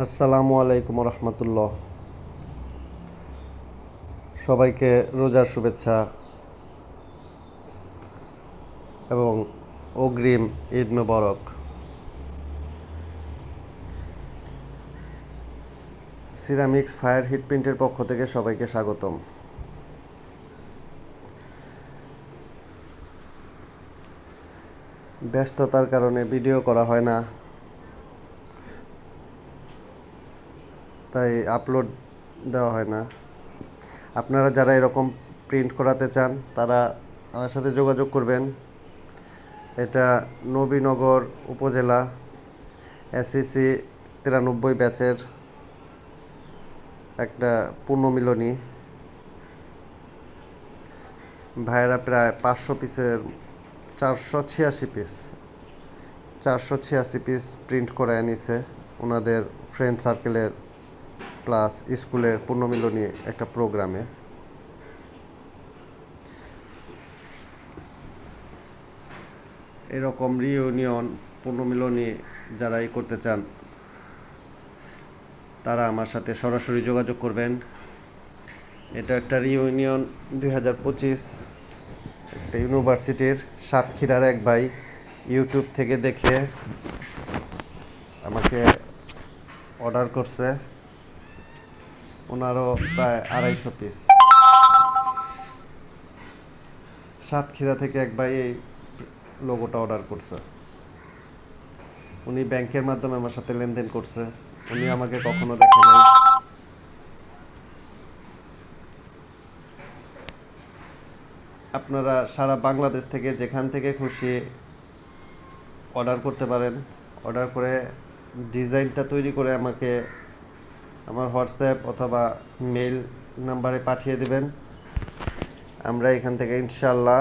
আসসালামু আলাইকুম রহমতুল্লাহ। সবাইকে রোজার শুভেচ্ছা এবং অগ্রিম ঈদ মোবারক। সিরামিক্স ফায়ার হিট প্রিন্টের পক্ষ থেকে সবাইকে স্বাগতম। ব্যস্ততার কারণে ভিডিও করা হয় না। তাই আপলোড দেওয়া হয় না। আপনারা যারা এরকম প্রিন্ট করাতে চান, তারা আমার সাথে যোগাযোগ করবেন। এটা নবীনগর উপজেলা এসিসি তিরানব্বই ব্যাচের একটা পূর্ণমিলনী। ভাইয়েরা প্রায় পাঁচশো পিসের চারশো ছিয়াশি পিস, চারশো ছিয়াশি পিস প্রিন্ট করে নিছে। ওনাদের ফ্রেন্ড সার্কেলের প্লাস স্কুলের পূর্ণমিলনী একটা প্রোগ্রামে। এরকম রিইউনিয়ন পূর্ণমিলনী যারাই করতে চান, তারা আমার সাথে সরাসরি যোগাযোগ করবেন। এটা একটা রিইউনিয়ন দুই হাজার পঁচিশ, একটা ইউনিভার্সিটির সাতক্ষীরার এক ভাই ইউটিউব থেকে দেখে আমাকে অর্ডার করছে। ওনারও প্রায় আড়াইশো পিস সাতক্ষীরা থেকে এক ভাই এই লোগোটা অর্ডার করছে। উনি ব্যাংকের মাধ্যমে আমার সাথে লেনদেন করছে। উনি আমাকে কখনো দেখে নাই। আপনারা সারা বাংলাদেশ থেকে যেখান থেকে খুশি অর্ডার করতে পারেন। অর্ডার করে ডিজাইনটা তৈরি করে আমাকে আমার হোয়াটসঅ্যাপ অথবা মেল নাম্বারে পাঠিয়ে দেবেন। আমরা এখান থেকে ইনশাল্লাহ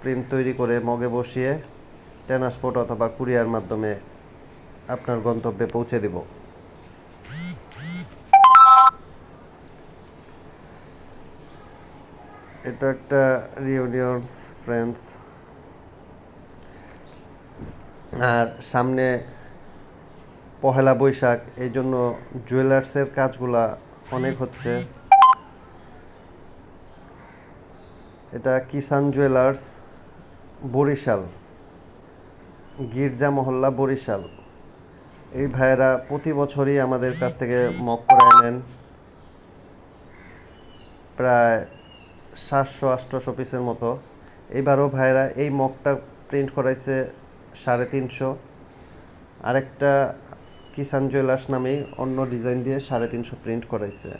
প্রিন্ট তৈরি করে মগে বসিয়ে ট্রান্সপোর্ট অথবা কুরিয়ার মাধ্যমে আপনার গন্তব্যে পৌঁছে দেব। এটা একটা রিউনিয়নস ফ্রেন্ডস আর সামনে পহেলা বৈশাখ, এই জন্য জুয়েলার্সের কাজগুলা অনেক হচ্ছে। এটা কিষান জুয়েলার্স বরিশাল, গির্জা মহল্লা, বরিশাল। এই ভাইয়েরা প্রতি বছরই আমাদের কাছ থেকে মক করে নেন। প্রায় সাতশো আটশোশো পিসের মতো। এইবারও ভাইয়েরা এই মকটা প্রিন্ট করাইছে সাড়ে তিনশো। আরেকটা কিষান জুয়েলার্স নামেই অন্য ডিজাইন দিয়ে সাড়ে তিনশো প্রিন্ট করাইছে।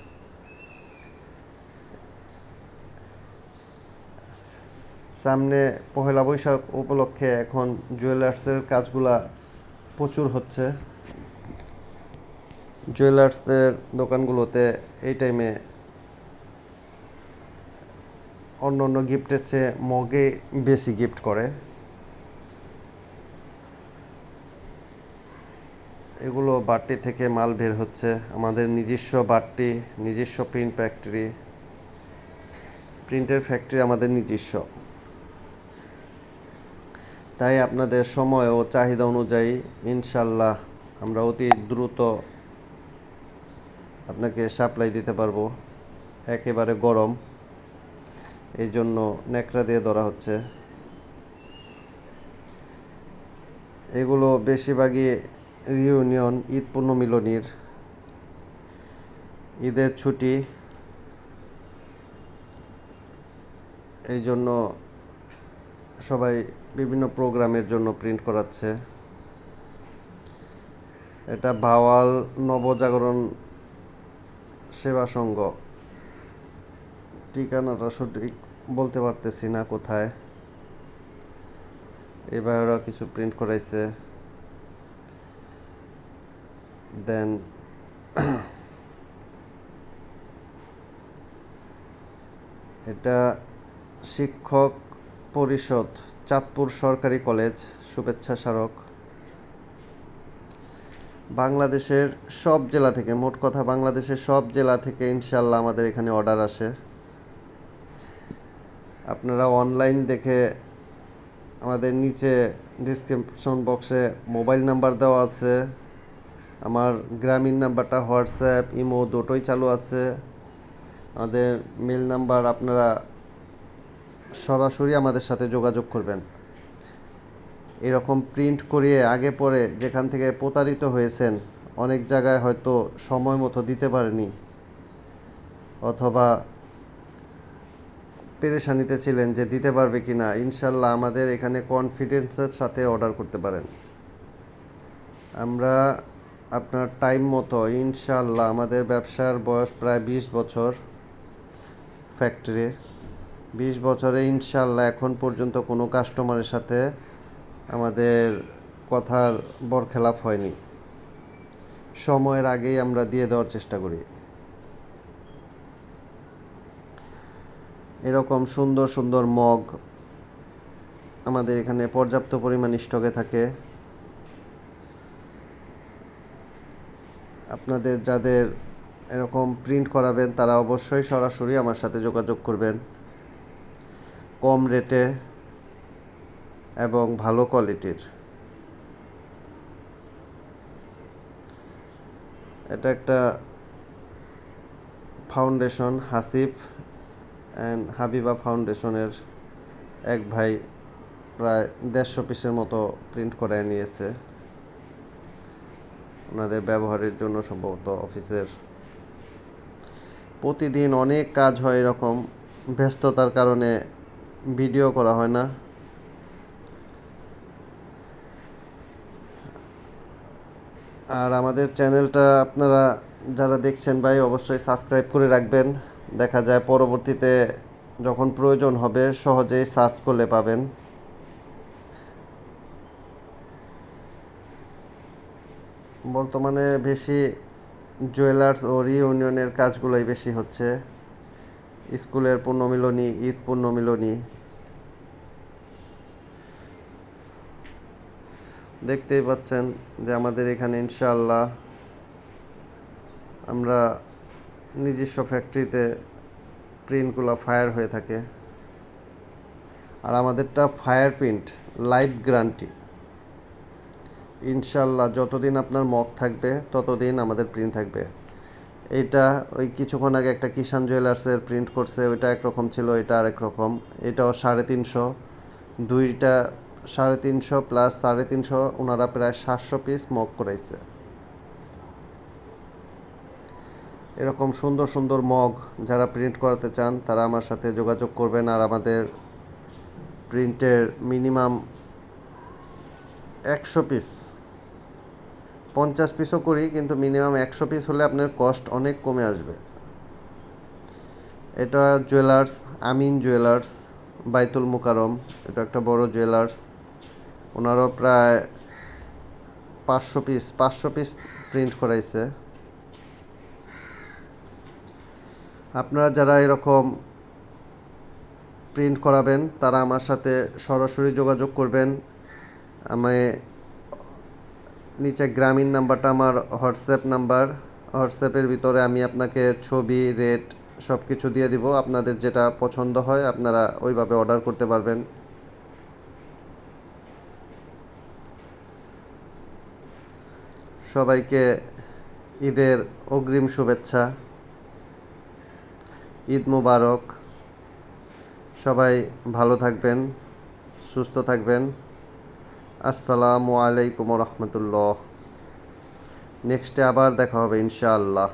সামনে পহেলা বৈশাখ উপলক্ষে এখন জুয়েলার্সের কাজগুলা প্রচুর হচ্ছে। জুয়েলার্সদের দোকানগুলোতে এই টাইমে অন্য অন্য গিফটের চেয়ে মগে বেশি গিফট করে। এগুলো বাট্টি থেকে মাল বের হচ্ছে। আমাদের নিজস্ব বাট্টি নিজস্ব প্রিন্ট ফ্যাক্টরি প্রিন্টের ফ্যাক্টরি আমাদের নিজস্ব। তাই আপনাদের সময় ও চাহিদা অনুযায়ী ইনশাল্লাহ আমরা অতি দ্রুত আপনাকে সাপ্লাই দিতে পারব। একেবারে গরম। এই জন্য ন্যাকড়া দিয়ে ধরা হচ্ছে। এগুলো বেশিরভাগই রিউনিয়ন ঈদ পুনর্মিলনীর ঈদের ছুটি। এই জন্য সবাই বিভিন্ন প্রোগ্রামের জন্য প্রিন্ট করাচ্ছে। এটা ভাওয়াল নবজাগরণ সেবা সংঘ। ঠিকানাটা সঠিক বলতে পারতেছি না কোথায়। এবার কিছু প্রিন্ট করাইছে। দেন এটা শিক্ষক পরিষদ, চাঁদপুর সরকারি কলেজ, শুভেচ্ছা স্মারক। বাংলাদেশের সব জেলা থেকে, মোট কথা বাংলাদেশের সব জেলা থেকে ইনশাল্লাহ আমাদের এখানে অর্ডার আসে। আপনারা অনলাইন দেখে আমাদের নিচে ডিসক্রিপশন বক্সে মোবাইল নাম্বার দেওয়া আছে। আমার গ্রামীণ নাম্বারটা হোয়াটসঅ্যাপ, ইমো দুটোই চালু আছে। আমাদের মেল নাম্বার আপনারা সরাসরি আমাদের সাথে যোগাযোগ করবেন। এরকম প্রিন্ট করিয়ে আগে পরে যেখান থেকে প্রতারিত হয়েছেন, অনেক জায়গায় হয়তো সময় মতো দিতে পারেনি, অথবা পেরেশানিতে ছিলেন যে দিতে পারবে কি না ইনশাল্লাহ আমাদের এখানে কনফিডেন্সের সাথে অর্ডার করতে পারেন। আমরা আপনার টাইম মতো ইনশাল্লাহ আমাদের ব্যবসার বয়স প্রায় বিশ বছর ফ্যাক্টরি বিশ বছরে ইনশাল্লাহ এখন পর্যন্ত কোনো কাস্টমারের সাথে আমাদের কথার বরখেলাপ হয়নি। সময়ের আগেই আমরা দিয়ে দেওয়ার চেষ্টা করি। এরকম সুন্দর সুন্দর মগ আমাদের এখানে পর্যাপ্ত পরিমাণ স্টকে থাকে। আপনাদের যাদের এরকম প্রিন্ট করাবেন, তারা অবশ্যই সরাসরি আমার সাথে যোগাযোগ করবেন। কম রেটে এবং ভালো কোয়ালিটির এটা একটা ফাউন্ডেশন হাসিফ অ্যান্ড হাবিবা ফাউন্ডেশনের এক ভাই প্রায় দেড়শো পিসের মতো প্রিন্ট করে নিয়েছে। ওনাদের ব্যবহারের জন্য সম্ভবত অফিসের প্রতিদিন অনেক কাজ হয় এরকম। ব্যস্ততার কারণে ভিডিও করা হয় না। আর আমাদের চ্যানেলটা আপনারা যারা দেখছেন ভাই, অবশ্যই সাবস্ক্রাইব করে রাখবেন। দেখা যায় পরবর্তীতে যখন প্রয়োজন হবে, সহজেই সার্চ করলে পাবেন। বর্তমানে বেশি জুয়েলার্স ও রিইউনিয়নের কাজগুলোই বেশি হচ্ছে। স্কুলের পুণ্যমিলনী ঈদ পুণ্যমিলনী দেখতেই পাচ্ছেন যে আমাদের এখানে ইনশাআল্লাহ আমরা নিজস্ব ফ্যাক্টরিতে প্রিন্টগুলো ফায়ার হয়ে থাকে। আর আমাদেরটা ফায়ার প্রিন্ট লাইফ গ্যারান্টি ইনশাল্লাহ যতদিন আপনার মগ থাকবে, ততদিন আমাদের প্রিন্ট থাকবে। এটা ওই কিছুক্ষণ আগে একটা কিষান জুয়েলার্সের প্রিন্ট করছে, ওইটা একরকম ছিল এটা আরেক রকম। এটাও সাড়ে তিনশো। দুইটা সাড়ে তিনশো প্লাস সাড়ে তিনশো, ওনারা প্রায় সাতশো পিস মগ করাইছে। এরকম সুন্দর সুন্দর মগ যারা প্রিন্ট করাতে চান, তারা আমার সাথে যোগাযোগ করবেন আর আমাদের প্রিন্টের মিনিমাম একশো পিস পঞ্চাশ পিসও করি কিন্তু মিনিমাম একশো পিস হলে আপনার কস্ট অনেক কমে আসবে। এটা জুয়েলার্স আমিন জুয়েলার্স বাইতুল মুকারম এটা একটা বড় জুয়েলার্স ওনারও প্রায় পাঁচশো পিস পাঁচশো পিস প্রিন্ট করাইছে। আপনারা যারা এরকম প্রিন্ট করাবেন, তারা আমার সাথে সরাসরি যোগাযোগ করবেন। আমি নিচে গ্রামীণ নাম্বারটা, আমার হোয়াটসঅ্যাপ নাম্বার। হোয়াটসঅ্যাপের ভিতরে আমি আপনাকে ছবি, রেট সব কিছু দিয়ে দিব। আপনাদের যেটা পছন্দ হয়, আপনারা ওইভাবে অর্ডার করতে পারবেন। সবাইকে ঈদের অগ্রিম শুভেচ্ছা, ঈদ মুবারক। সবাই ভালো থাকবেন, সুস্থ থাকবেন। আসসালামু আলাইকুম রহমতুল্লাহ। নেক্সটে আবার দেখা হবে ইনশাআল্লাহ।